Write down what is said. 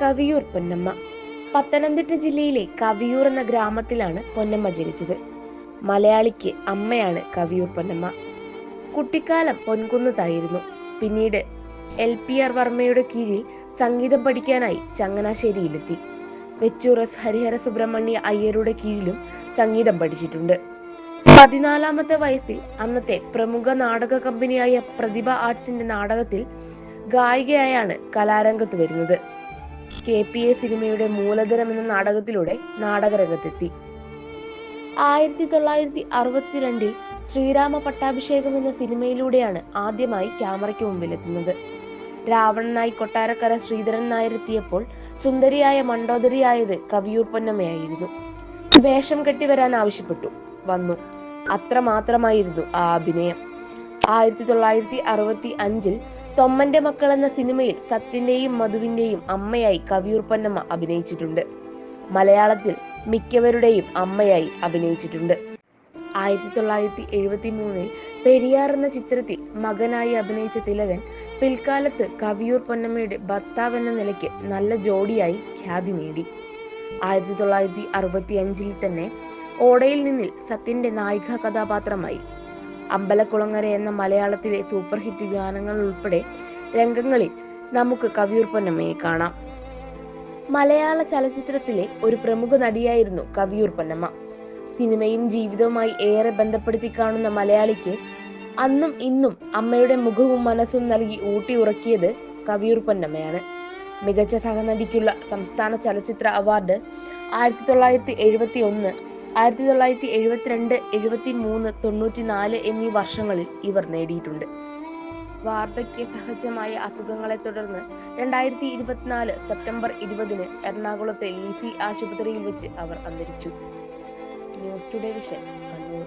കവിയൂർ പൊന്നമ്മ. പത്തനംതിട്ട ജില്ലയിലെ കവിയൂർ എന്ന ഗ്രാമത്തിലാണ് പൊന്നമ്മ ജനിച്ചത്. മലയാളിക്ക് അമ്മയാണ് കവിയൂർ പൊന്നമ്മ. കുട്ടിക്കാലം പൊൻകുന്നതായിരുന്നു പിന്നീട് എൽ പി ആർ വർമ്മയുടെ കീഴിൽ സംഗീതം പഠിക്കാനായി ചങ്ങനാശ്ശേരിയിലെത്തി. വെച്ചൂറസ് ഹരിഹര സുബ്രഹ്മണ്യ അയ്യരുടെ കീഴിലും സംഗീതം പഠിച്ചിട്ടുണ്ട്. പതിനാലാമത്തെ വയസ്സിൽ അന്നത്തെ പ്രമുഖ നാടക കമ്പനിയായ പ്രതിഭ ആർട്സിന്റെ നാടകത്തിൽ ഗായികയായാണ് കലാരംഗത്ത് വരുന്നത്. കെ പി എ സിനിമയുടെ മൂലധനം എന്ന നാടകത്തിലൂടെ നാടകരംഗത്തെത്തി. ആയിരത്തി തൊള്ളായിരത്തി അറുപത്തിരണ്ടിൽ ശ്രീരാമ പട്ടാഭിഷേകം എന്ന സിനിമയിലൂടെയാണ് ആദ്യമായി ക്യാമറയ്ക്ക് മുമ്പിലെത്തുന്നത്. രാവണനായി കൊട്ടാരക്കര ശ്രീധരൻ നായർ എത്തിയപ്പോൾ സുന്ദരിയായ മണ്ടോദരിയായത് കവിയൂർ പൊന്നമ്മയായിരുന്നു. വേഷം കെട്ടി വരാൻ ആവശ്യപ്പെട്ടു. വന്നു. അത്ര മാത്രമായിരുന്നു ആ അഭിനയം. ആയിരത്തി തൊള്ളായിരത്തി അറുപത്തി അഞ്ചിൽ തൊമ്മന്റെ മക്കൾ എന്ന സിനിമയിൽ സത്യന്റെയും മധുവിന്റെയും അമ്മയായി കവിയൂർ പൊന്നമ്മ അഭിനയിച്ചിട്ടുണ്ട്. മലയാളത്തിൽ മിക്കവരുടെയും അമ്മയായി അഭിനയിച്ചിട്ടുണ്ട്. ആയിരത്തി തൊള്ളായിരത്തി എഴുപത്തി മൂന്നിൽ പെരിയാർ എന്ന ചിത്രത്തിൽ മകനായി അഭിനയിച്ച തിലകൻ പിൽക്കാലത്ത് കവിയൂർ പൊന്നമ്മയുടെ ഭർത്താവ് എന്ന നിലയ്ക്ക് നല്ല ജോഡിയായി ഖ്യാതി നേടി. ആയിരത്തി തൊള്ളായിരത്തി അറുപത്തി അഞ്ചിൽ തന്നെ ഓടയിൽ നിന്നിൽ സത്യന്റെ നായിക കഥാപാത്രമായി. അമ്പലക്കുളങ്ങര എന്ന മലയാളത്തിലെ സൂപ്പർ ഹിറ്റ് ഗാനങ്ങൾ ഉൾപ്പെടെ രംഗങ്ങളിൽ നമുക്ക് കവിയൂർ പൊന്നമ്മയെ കാണാം. മലയാള ചലച്ചിത്രത്തിലെ ഒരു പ്രമുഖ നടിയായിരുന്നു കവിയൂർ പൊന്നമ്മ. സിനിമയും ജീവിതവുമായി ഏറെ ബന്ധപ്പെടുത്തി കാണുന്ന മലയാളിക്ക് അന്നും ഇന്നും അമ്മയുടെ മുഖവും മനസ്സും നൽകി ഊട്ടി ഉറക്കിയത് കവിയൂർ പൊന്നമ്മയാണ്. മികച്ച സഹനടിക്കുള്ള സംസ്ഥാന ചലച്ചിത്ര അവാർഡ് ആയിരത്തി തൊള്ളായിരത്തി എഴുപത്തി ഒന്ന് ആയിരത്തി തൊള്ളായിരത്തി എഴുപത്തിരണ്ട് എഴുപത്തി മൂന്ന് തൊണ്ണൂറ്റി നാല് എന്നീ വർഷങ്ങളിൽ ഇവർ നേടിയിട്ടുണ്ട്. വാർദ്ധക്യ സഹജമായ അസുഖങ്ങളെ തുടർന്ന് രണ്ടായിരത്തി ഇരുപത്തിനാല് സെപ്റ്റംബർ ഇരുപതിന് എറണാകുളത്തെ ലിസി ആശുപത്രിയിൽ വെച്ച് അവർ അന്തരിച്ചു. News today vision Kannur.